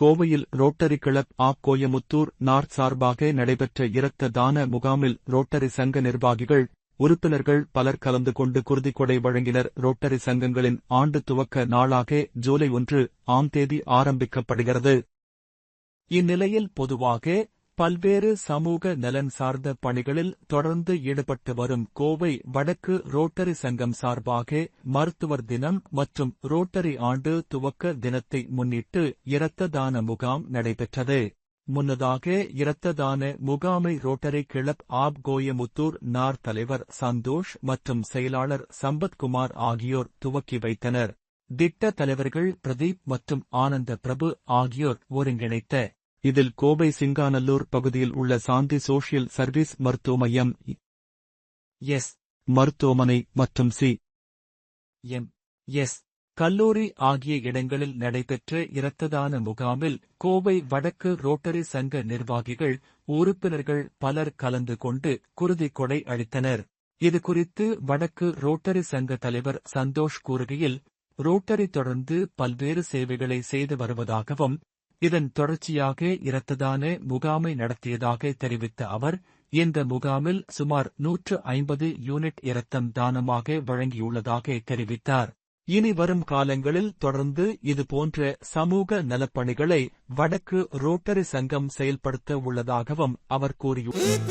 கோவையில் rotary club of Coimbatore north சார்பாக நடைபெற்ற இரத்த தான முகாமில் ரோட்டரி சங்க நிர்வாகிகள் உறுப்பினர்கள் பலர் கலந்து கொண்டு குருதிக்கொடை வழங்கினர். ரோட்டரி சங்கங்களின் ஆண்டு துவக்க நாளாக ஜூலை ஒன்று ஆம் தேதி ஆரம்பிக்கப்படுகிறது. இந்நிலையில் பொதுவாக பல்வேறு சமூக நலன் சார்ந்த பணிகளில் தொடர்ந்து ஈடுபட்டு வரும் கோவை வடக்கு ரோட்டரி சங்கம் சார்பாக மருத்துவர் தினம் மற்றும் ரோட்டரி ஆண்டு துவக்க தினத்தை முன்னிட்டு இரத்த தான முகாம் நடைபெற்றது. முன்னதாக இரத்த தான முகாமை ரோட்டரி கிளப் ஆப் கோயமுத்தூர் நார் தலைவர் சந்தோஷ் மற்றும் செயலாளர் சம்பத்குமார் ஆகியோர் துவக்கி வைத்தனர். திட்ட தலைவர்கள் பிரதீப் மற்றும் ஆனந்த பிரபு ஆகியோர் ஒருங்கிணைத்த இதில் கோவை சிங்காநல்லூர் பகுதியில் உள்ள சாந்தி சோஷியல் சர்வீஸ் மருத்துவ மையம் எஸ். மருத்துவமனை மற்றும் சி. எம். எஸ். கல்லூரி ஆகிய இடங்களில் நடைபெற்ற இரத்ததான முகாமில் கோவை வடக்கு ரோட்டரி சங்க நிர்வாகிகள் உறுப்பினர்கள் பலர் கலந்து கொண்டு குருதி கொடை அளித்தனர். இதுகுறித்து வடக்கு ரோட்டரி சங்க தலைவர் சந்தோஷ் கூறுகையில் ரோட்டரி தொடர்ந்து பல்வேறு சேவைகளை செய்து வருவதாகவும் இதன் தொடர்ச்சியாக இரத்ததான முகாமை நடத்தியதாக தெரிவித்த அவர் இந்த முகாமில் சுமார் நூற்று ஐம்பது யூனிட் இரத்தம் தானமாக வழங்கியுள்ளதாக தெரிவித்தார். இனி வரும் காலங்களில் தொடர்ந்து இதுபோன்ற சமூக நலப்பணிகளை வடக்கு ரோட்டரி சங்கம் செயல்படுத்த உள்ளதாகவும் அவர் கூறியுள்ளார்.